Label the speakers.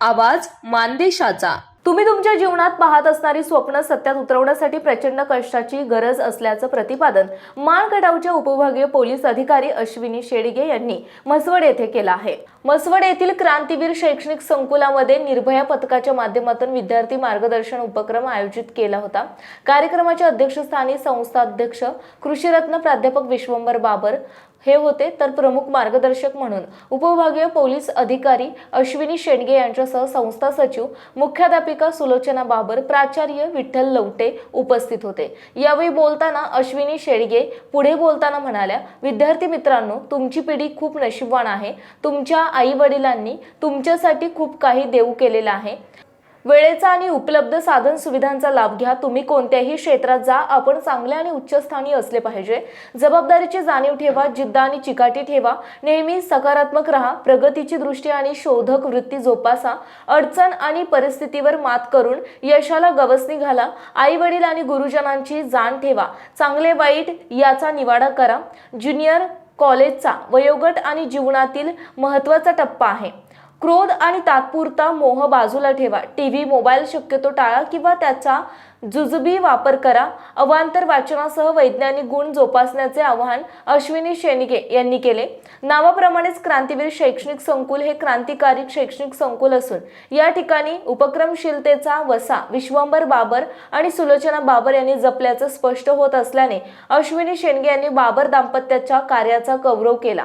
Speaker 1: आवाज मानदेशाचा. तुम्ही तुमच्या जीवनात पाहत असणारी स्वप्न सत्यात उतरवण्यासाठी प्रचंड कष्टाची गरज असल्याचं प्रतिपादन माळगडावच्या उपविभागीय पोलीस अधिकारी अश्विनी शेडगे यांनी म्हसवड येथे केलं आहे. म्हसवड येथील क्रांतीवीर शैक्षणिक संकुलामध्ये निर्भया पथकाच्या माध्यमातून विद्यार्थी मार्गदर्शन उपक्रम आयोजित केला होता. कार्यक्रमाच्या अध्यक्षस्थानी संस्थाध्यक्ष कृषीरत्न प्राध्यापक विश्वंभर बाबर हे होते. तर प्रमुख मार्गदर्शक म्हणून उपविभागीय पोलीस अधिकारी अश्विनी शेंडगे यांच्यासह संस्था सचिव मुख्याध्यापिका सुलोचना बाबर प्राचार्य विठ्ठल लवटे उपस्थित होते. यावेळी बोलताना अश्विनी शेडगे पुढे बोलताना म्हणाल्या विद्यार्थी मित्रांनो तुमची पिढी खूप नशीबवान आहे. तुमच्या आई वडिलांनी तुमच्यासाठी खूप काही देऊ केलेलं आहे. वेळेचा आणि उपलब्ध साधन सुविधांचा लाभ घ्या. तुम्ही कोणत्याही क्षेत्रात जा. आपण चांगले आणि उच्चस्थानी असले पाहिजे. जबाबदारीची जाणीव ठेवा जिद्द आणि चिकाटी ठेवा. नेहमी सकारात्मक राहा. प्रगतीची दृष्टी आणि शोधक वृत्ती जोपासा. अडचण आणि परिस्थितीवर मात करून यशाला गवसणी घाला. आई वडील आणि गुरुजनांची जाण ठेवा. चांगले वाईट याचा निवाडा करा. ज्युनियर कॉलेजचा वयोगट आणि जीवनातील महत्त्वाचा टप्पा आहे. क्रोध आणि तात्पुरता मोह बाजूला ठेवा. टी व्ही मोबाईल शक्यतो टाळा किंवा त्याचा जुजबी वापर करा. अवांतर वाचनासह वैज्ञानिक गुण जोपासण्याचे आवाहन अश्विनी शेनिके यांनी केले. नावाप्रमाणेच क्रांतीवीर शैक्षणिक संकुल हे क्रांतिकारी शैक्षणिक संकुल असून या ठिकाणी उपक्रमशीलतेचा वसा विश्वंभर बाबर आणि सुलोचना बाबर यांनी जपल्याचं स्पष्ट होत असल्याने अश्विनी शेंडगे यांनी बाबर दाम्पत्याच्या कार्याचा गौरव केला.